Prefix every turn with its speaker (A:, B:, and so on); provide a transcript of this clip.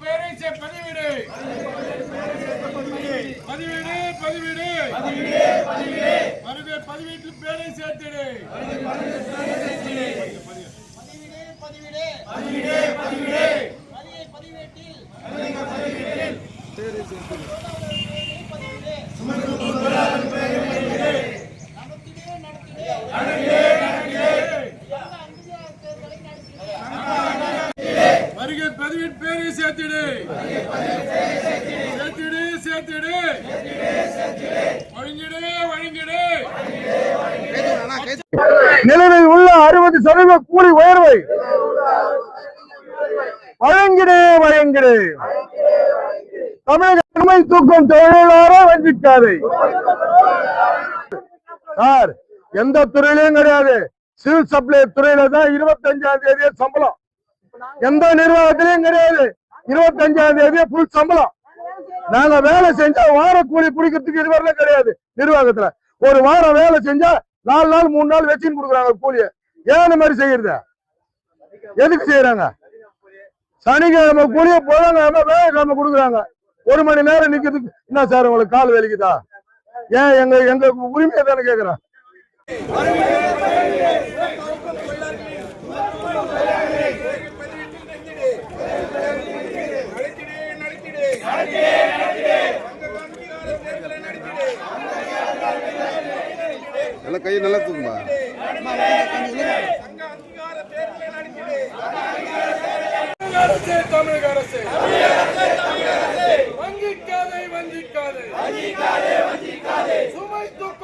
A: பேரை சே பதிவிடு. பதிவிடு பதிவிடு. வருகை பதிவீட்டில் பேரை சேர்த்திடு.
B: பதிவிடு பதிவிடு. பதிவை பதிவேட்டில். நடத்திடே
A: வருகை பதிவின் பேரை சேர்த்திடு. சேர்த்திடு சேர்த்திடு. வழங்கிடு வழங்கிடு.
C: நிலவில் உள்ள அறுபது சதவீத கூலி உயர்வை வழங்கிடு வழங்கிடு. தமிழக சுமை தூக்கும் தொழிலாளரை வஞ்சிக்காது. சார் எந்த துறையிலையும் கிடையாது. சிவில் சப்ளை துறையில தான் இருபத்தஞ்சாம் தேதியே சம்பளம். எந்த நிர்வாகத்திலையும் கிடையாது. இருபத்தஞ்சாம் தேதியே புல் சம்பளம். நாங்க வேலை செஞ்சா வார கூலி பிடிக்கிறதுக்கு இதுவரை கிடையாது நிர்வாகத்துல. ஒரு வாரம் வேலை செஞ்சா நாலு நாள் மூணு நாள் வச்சுன்னு கொடுக்குறாங்க கூலிய. ஏன் இந்த மாதிரி செய்யறது? எதுக்கு செய்யறாங்க? சனிக்கிழமை கூலிய புதன்கிழமை வேலைக்கிழமை கொடுக்குறாங்க. ஒரு மணி நேரம் நிக்கிறதுக்கு என்ன சார் உங்களுக்கு கால் வலிக்குதா? ஏன் எங்க எங்க உரிமையை தானே கேக்குறேன்?
D: நல்லா கையை நல்லா தூக்குமா?
A: அரசு தமிழக அரசு. வஞ்சிக்காதே. வஞ்சிக்காதே சுமை தூக்க